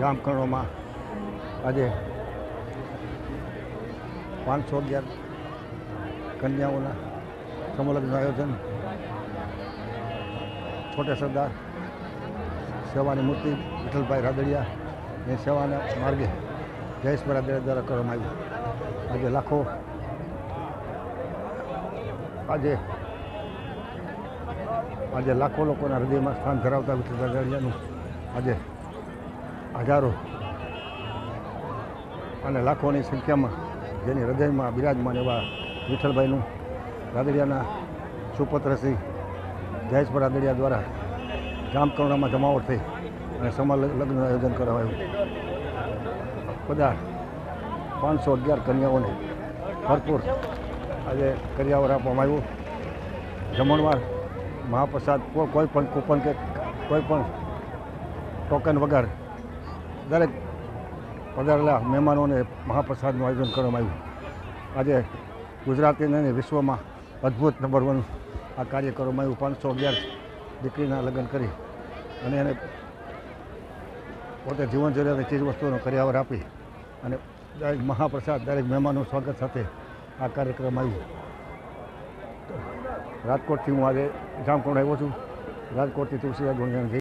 જામકરણોમાં આજે પાંચસો અગિયાર કન્યાઓના સમલગ્નનું આયોજન, છોટે સરદાર સેવાની મૂર્તિ વિઠ્ઠલભાઈ રાદડિયા એ સેવાના માર્ગે જયેશ રાદડિયા દ્વારા કરવામાં આવ્યું આજે લાખો આજે આજે લાખો લોકોના હૃદયમાં સ્થાન ધરાવતા વિઠ્ઠલભાઈ રાદડિયાનું આજે હજારો. અને લાખોની સંખ્યામાં જેની હૃદયમાં બિરાજમાન એવા વિઠ્ઠલભાઈનું રાદડિયાના સુપુત્ર શ્રી જયેશભર રાદડિયા દ્વારા જામકરુણામાં જમાવટ થઈ અને સમા લગ્નનું આયોજન કરવામાં આવ્યું બધા પાંચસો અગિયાર કન્યાઓને ભરપૂર આજે કરિયાવર આપવામાં આવ્યું. જમણવાર મહાપ્રસાદ, કોઈ પણ કૂપન કે કોઈ પણ ટોકન વગર દરેક પધારેલા મહેમાનોને મહાપ્રસાદનું આયોજન કરવામાં આવ્યું. આજે ગુજરાતી અને વિશ્વમાં અદ્ભુત નંબર વન આ કાર્ય કરવામાં આવ્યું. પાંચસો અગિયાર દીકરીના લગ્ન કરી અને એને પોતે જીવન જરૂરિયાતની ચીજવસ્તુઓનો કર્યાવર આપી અને દરેક મહાપ્રસાદ, દરેક મહેમાનનું સ્વાગત સાથે આ કાર્યક્રમ આવ્યો. રાજકોટથી હું આજે જામકુંડ આવ્યો છું. રાજકોટથી તુલસીદાસ ગુણગાન